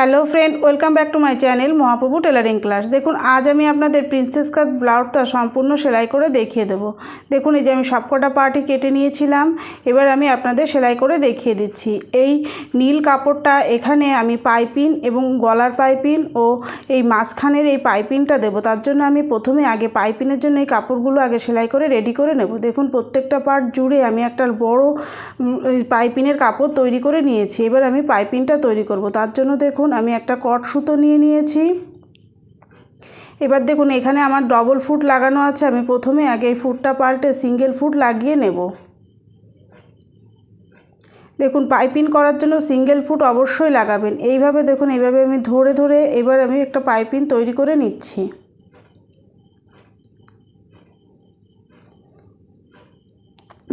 Hello friend, welcome back to my channel Mahaprabhu tailoring class. দেখুন, আজ আমি আপনাদের প্রিন্সেস কাট ব্লাউজটা সম্পূর্ণ সেলাই করে দেখিয়ে দেবো। দেখুন, এই যে আমি সবকটা পার্টই কেটে নিয়েছিলাম, এবার আমি আপনাদের সেলাই করে দেখিয়ে দিচ্ছি। এই নীল কাপড়টা এখানে আমি পাইপিং এবং গলার পাইপিং ও এই মাঝখানের এই পাইপিংটা দেবো। তার জন্য আমি প্রথমে আগে পাইপিংয়ের জন্য এই কাপড়গুলো আগে সেলাই করে রেডি করে নেব। দেখুন, প্রত্যেকটা পার্ট জুড়ে আমি একটা বড় পাইপিংয়ের কাপড় তৈরি করে নিয়েছি। এবার আমি পাইপিংটা তৈরি করব। তার জন্য দেখুন আমি একটা কট সুতো নিয়ে নিয়েছি। এবার দেখুন, এখানে আমার ডবল ফুট লাগানো আছে। আমি প্রথমে আগে এই ফুটটা পাল্টে সিঙ্গেল ফুট লাগিয়ে নেব। দেখুন পাইপিং করার জন্য সিঙ্গেল ফুট অবশ্যই লাগাবেন। এইভাবে দেখুন, এইভাবে আমি ধরে ধরে এবার আমি একটা পাইপিং তৈরি করে নিচ্ছি।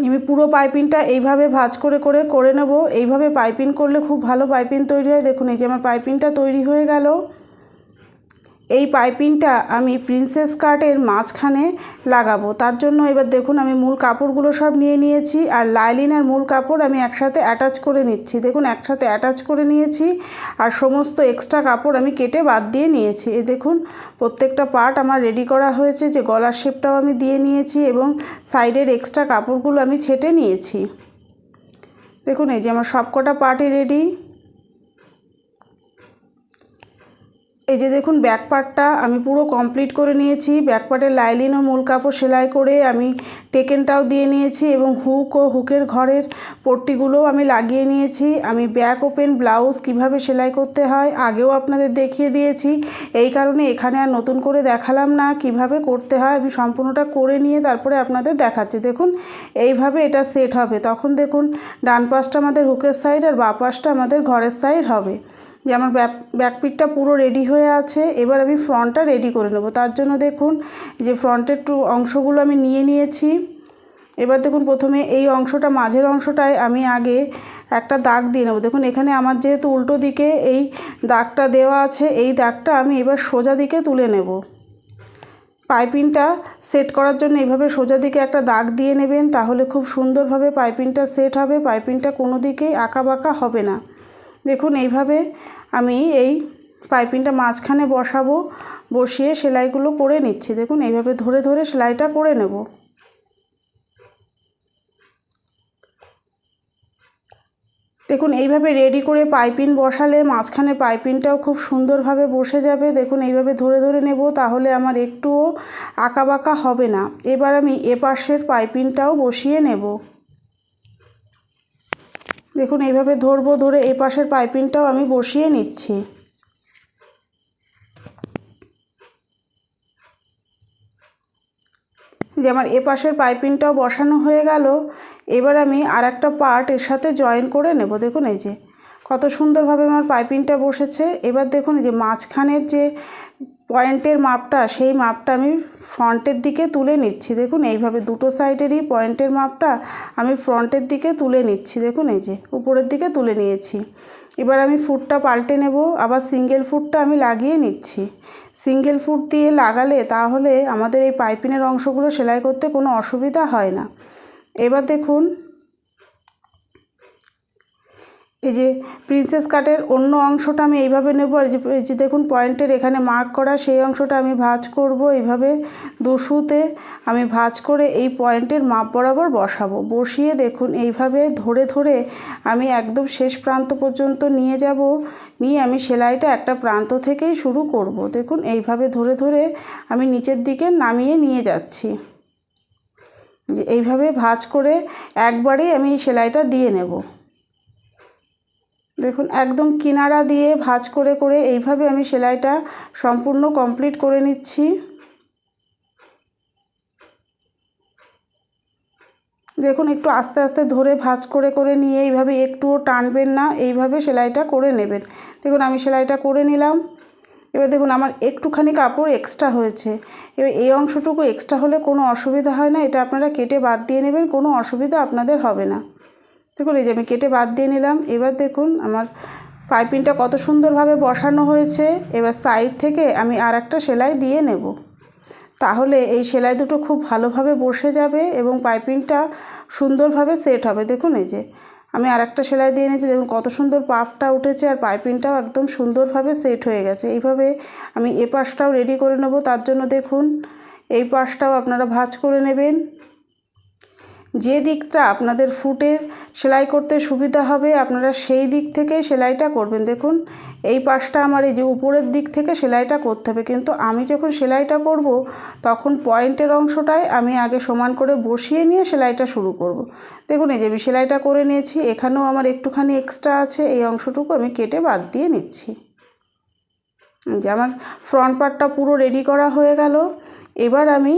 আমি পুরো পাইপিংটা এইভাবে ভাজ করে করে করে নেব। এইভাবে পাইপিং করলে খুব ভালো পাইপিং তৈরি হয়। দেখুন, এই যে আমার পাইপিংটা তৈরি হয়ে গেল। এই পাইপিংটা আমি প্রিন্সেস কাটের মাঝখানে লাগাবো। তার জন্য এবার দেখুন আমি মূল কাপড়গুলো সব নিয়ে নিয়েছি আর লাইলিন আর মূল কাপড় আমি একসাথে অ্যাটাচ করে নিচ্ছি। দেখুন একসাথে অ্যাটাচ করে নিয়েছি আর সমস্ত এক্সট্রা কাপড় আমি কেটে বাদ দিয়ে নিয়েছি। এ দেখুন প্রত্যেকটা পার্ট আমার রেডি করা হয়েছে যে গলার শেপটাও আমি দিয়ে নিয়েছি এবং সাইডের এক্সট্রা কাপড়গুলো আমি ছেটে নিয়েছি। দেখুন এই যে আমার সবকটা পার্টই রেডি এই যে দেখুন ব্যাক পার্টটা আমি পুরো কমপ্লিট করে নিয়েছি। ব্যাক পার্টের লাইলিন ও মূল কাপড় সেলাই করে আমি টেকেনটাও দিয়ে নিয়েছি এবং হুক ও হুকের ঘরের পট্টিগুলোও আমি লাগিয়ে নিয়েছি। আমি ব্যাক ওপেন ব্লাউজ কীভাবে সেলাই করতে হয় আগেও আপনাদের দেখিয়ে দিয়েছি। এই কারণে এখানে আর নতুন করে দেখালাম না কীভাবে করতে হয়। আমি সম্পূর্ণটা করে নিয়ে তারপরে আপনাদের দেখাচ্ছি। দেখুন, এইভাবে এটা সেট হবে। তখন দেখুন, ডান পাশটা আমাদের হুকের সাইড আর বা পাশটা আমাদের ঘরের সাইড হবে। যে আমার ব্যাক, ব্যাকপিটটা পুরো রেডি হয়ে আছে, এবার আমি ফ্রন্টটা রেডি করে নেব। তার জন্য দেখুন যে ফ্রন্টের টু অংশগুলো আমি নিয়ে নিয়েছি। এবার দেখুন, প্রথমে এই অংশটা, মাঝের অংশটায় আমি আগে একটা দাগ দিয়ে নেব। দেখুন, এখানে আমার যেহেতু উল্টো দিকে এই দাগটা দেওয়া আছে, এই দাগটা আমি এবার সোজা দিকে তুলে নেব। পাইপিংটা সেট করার জন্য এইভাবে সোজা দিকে একটা দাগ দিয়ে নেবেন, তাহলে খুব সুন্দরভাবে পাইপিংটা সেট হবে, পাইপিংটা কোনো দিকেই আঁকা বাঁকা হবে না। দেখুন, এইভাবে আমি এই পাইপিংটা মাঝখানে বসাবো, বসিয়ে সেলাইগুলো করে নিচ্ছি। দেখুন, এইভাবে ধরে ধরে সেলাইটা করে নেব। দেখুন, এইভাবে রেডি করে পাইপিং বসালে মাঝখানে পাইপিংটাও খুব সুন্দরভাবে বসে যাবে। দেখুন, এইভাবে ধরে ধরে নেব, তাহলে আমার একটুও আঁকা বাঁকা হবে না। এবার আমি এপাশের পাইপিংটাও বসিয়ে নেব। দেখুন, এইভাবে ধরবো, ধরে এ পাশের পাইপিংটাও আমি বসিয়ে নিচ্ছি। যে আমার এ পাশের পাইপিংটাও বসানো হয়ে গেল, এবার আমি আর একটা পার্ট এর সাথে জয়েন করে নেব। দেখুন, এই যে কত সুন্দরভাবে আমার পাইপিংটা বসেছে। এবার দেখুন যে মাঝখানের যে পয়েন্টের মাপটা, সেই মাপটা আমি ফ্রন্টের দিকে তুলে নিচ্ছি। দেখুন, এইভাবে দুটো সাইডেরই পয়েন্টের মাপটা আমি ফ্রন্টের দিকে তুলে নিচ্ছি। দেখুন, এই যে উপরের দিকে তুলে নিয়েছি। এবার আমি ফুটটা পাল্টে নেব, আবার সিঙ্গেল ফুটটা আমি লাগিয়ে নিচ্ছি। সিঙ্গেল ফুট দিয়ে লাগালে তাহলে আমাদের এই পাইপিনের অংশগুলো সেলাই করতে কোনো অসুবিধা হয় না। এবার দেখুন এই যে প্রিন্সেস কাটের অন্য অংশটা আমি এইভাবে নেব। আর যে দেখুন পয়েন্টের এখানে মার্ক করা, সেই অংশটা আমি ভাঁজ করব। এইভাবে দুশুতে আমি ভাঁজ করে এই পয়েন্টের মাপ বরাবর বসাবো। বসিয়ে দেখুন, এইভাবে ধরে ধরে আমি একদম শেষ প্রান্ত পর্যন্ত নিয়ে যাব। নিয়ে আমি সেলাইটা একটা প্রান্ত থেকেই শুরু করব। দেখুন, এইভাবে ধরে ধরে আমি নিচের দিকে নামিয়ে নিয়ে যাচ্ছি। এইভাবে ভাঁজ করে একবারেই আমি সেলাইটা দিয়ে নেব। দেখুন, একদম কিনারা দিয়ে ভাঁজ করে করে এইভাবে আমি সেলাইটা সম্পূর্ণ কমপ্লিট করে নিচ্ছি। দেখুন, একটু আস্তে আস্তে ধরে ভাঁজ করে করে নিয়ে এইভাবে একটুও টানবেন না, এইভাবে সেলাইটা করে নেবেন। দেখুন, আমি সেলাইটা করে নিলাম। এবার দেখুন, আমার একটুখানি কাপড় এক্সট্রা হয়েছে। এবার এই অংশটুকু এক্সট্রা হলে কোনো অসুবিধা হয় না, এটা আপনারা কেটে বাদ দিয়ে নেবেন, কোনো অসুবিধা আপনাদের হবে না। দেখুন, এই যে আমি কেটে বাদ দিয়ে নিলাম। এবার দেখুন, আমার পাইপিংটা কত সুন্দরভাবে বসানো হয়েছে। এবার সাইড থেকে আমি আর একটা সেলাই দিয়ে নেব। তাহলে এই সেলাই দুটো খুব ভালোভাবে বসে যাবে এবং পাইপিংটা সুন্দরভাবে সেট হবে। দেখুন, এই যে আমি আর একটা সেলাই দিয়ে নিয়েছি। দেখুন, কত সুন্দর পাফটা উঠেছে আর পাইপিংটাও একদম সুন্দরভাবে সেট হয়ে গেছে। এইভাবে আমি এ পাশটাও রেডি করে নেব। তার জন্য দেখুন, এই পাশটাও আপনারা ভাঁজ করে নেবেন। যে দিকটা আপনাদের ফুটে সেলাই করতে সুবিধা হবে, আপনারা সেই দিক থেকে সেলাইটা করবেন। দেখুন, এই পাশটা আমার এই যে উপরের দিক থেকে সেলাইটা করতে হবে। কিন্তু আমি যখন সেলাইটা করব, তখন পয়েন্টের অংশটাই আমি আগে সমান করে বসিয়ে নিয়ে সেলাইটা শুরু করব। দেখুন, এই যে আমি সেলাইটা করে নিয়েছি, এখানেও আমার একটুখানি এক্সট্রা আছে, এই অংশটুকু আমি কেটে বাদ দিয়ে নিচ্ছি। যে আমার ফ্রন্ট পার্টটা পুরো রেডি করা হয়ে গেল। এবার আমি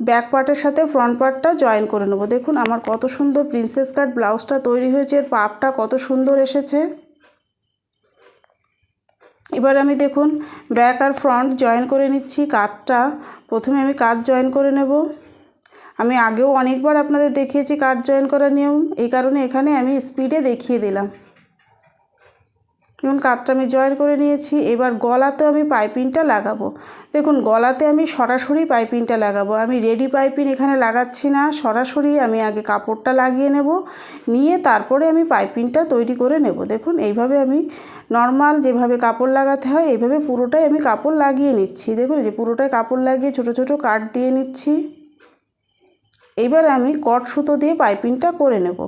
ব্যাক পার্টের সাথে ফ্রন্ট পার্টটা জয়েন করে নেব। দেখুন আমার কত সুন্দর প্রিন্সেস কাট, ব্লাউজটা তৈরি হয়েছে, এর পাপটা কত সুন্দর এসেছে। এবার আমি দেখুন ব্যাক আর ফ্রন্ট জয়েন করে নিচ্ছি কাতটা। প্রথমে আমি কাত জয়েন করে নেব। আমি আগেও অনেকবার আপনাদের দেখিয়েছি কাট জয়েন করার নিয়ম, এই কারণে এখানে আমি স্পিডে দেখিয়ে দিলাম। যেমন কাতটা আমি জয়েন করে নিয়েছি। এবার গলাতে আমি পাইপিংটা লাগাবো। দেখুন, গলাতে আমি সরাসরি পাইপিংটা লাগাবো। আমি রেডি পাইপিং এখানে লাগাচ্ছি না। সরাসরি আমি আগে কাপড়টা লাগিয়ে নেব। নিয়ে তারপরে আমি পাইপিংটা তৈরি করে নেব। দেখুন, এইভাবে আমি নর্মাল যেভাবে কাপড় লাগাতে হয়, এইভাবে পুরোটাই আমি কাপড় লাগিয়ে নিচ্ছি। দেখুন যে পুরোটাই কাপড় লাগিয়ে ছোট ছোট কাট দিয়ে নিচ্ছি। এবার আমি কট সুতো দিয়ে পাইপিংটা করে নেব।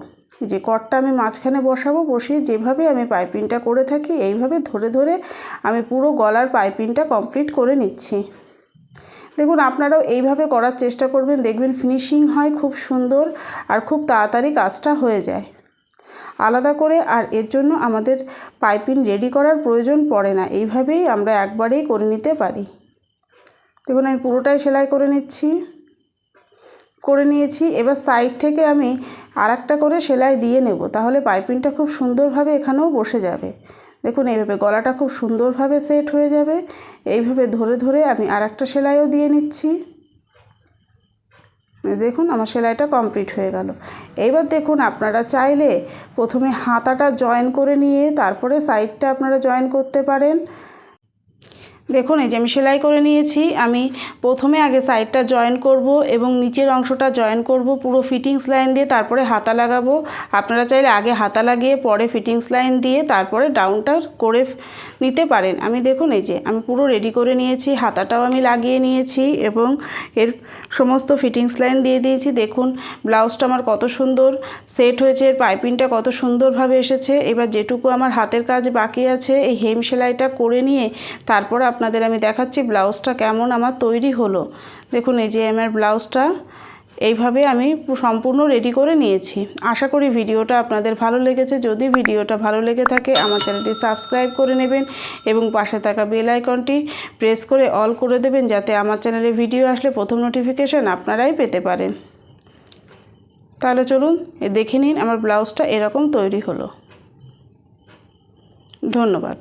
যে কটটা আমি মাঝখানে বসাবো বসিয়ে যেভাবে আমি পাইপিংটা করে থাকি, এইভাবে ধরে ধরে আমি পুরো গলার পাইপিংটা কমপ্লিট করে নিচ্ছি। দেখুন, আপনারাও এইভাবে করার চেষ্টা করবেন, দেখবেন ফিনিশিং হয় খুব সুন্দর আর খুব তাড়াতাড়ি কাজটা হয়ে যায়। আলাদা করে আর এর জন্য আমাদের পাইপিং রেডি করার প্রয়োজন পড়ে না, এইভাবেই আমরা একবারেই করে নিতে পারি। দেখুন, আমি পুরোটাই সেলাই করে নিচ্ছি। করে নিয়েছি। এবার সাইড থেকে আমি আর করে সেলাই দিয়ে নেব। তাহলে পাইপিংটা খুব সুন্দরভাবে এখানেও বসে যাবে। দেখুন, এইভাবে গলাটা খুব সুন্দরভাবে সেট হয়ে যাবে। এইভাবে ধরে ধরে আমি আর একটা সেলাইও দিয়ে নিচ্ছি। দেখুন, আমার সেলাইটা কমপ্লিট হয়ে গেল। এইবার দেখুন, আপনারা চাইলে প্রথমে হাতাটা জয়েন করে নিয়ে তারপরে সাইডটা আপনারা জয়েন করতে পারেন। দেখুন, এই যে আমি সেলাই করে নিয়েছি, আমি প্রথমে আগে সাইডটা জয়েন করব এবং নিচের অংশটা জয়েন করব পুরো ফিটিংস লাইন দিয়ে, তারপরে হাতা লাগাবো। আপনারা চাইলে আগে হাতা লাগিয়ে, পরে ফিটিংস লাইন দিয়ে, তারপরে ডাউনটা করে নিতে পারেন। আমি দেখুন, এই যে আমি পুরো রেডি করে নিয়েছি, হাতাটাও আমি লাগিয়ে নিয়েছি এবং এর সমস্ত ফিটিংস লাইন দিয়ে দিয়েছি। দেখুন ব্লাউজটা আমার কত সুন্দর সেট হয়েছে, এর পাইপিংটা কত সুন্দরভাবে এসেছে। এবার যেটুকু আমার হাতের কাজ বাকি আছে, এই হেম সেলাইটা করে নিয়ে, তারপর আপনাদের আমি দেখাচ্ছি ব্লাউজটা কেমন আমার তৈরি হলো। দেখুন, এই যে আমার ব্লাউজটা, এইভাবে আমি সম্পূর্ণ রেডি করে নিয়েছি। আশা করি ভিডিওটা আপনাদের ভালো লেগেছে। যদি ভিডিওটা ভালো লেগে থাকে, আমার চ্যানেলটি সাবস্ক্রাইব করে নেবেন এবং পাশে থাকা বেল আইকনটি প্রেস করে অল করে দেবেন যাতে আমার চ্যানেলে ভিডিও আসলে প্রথম নোটিফিকেশান আপনারাই পেতে পারেন। তাহলে চলুন দেখে নিন আমার ব্লাউজটা এরকম তৈরি হলো। ধন্যবাদ।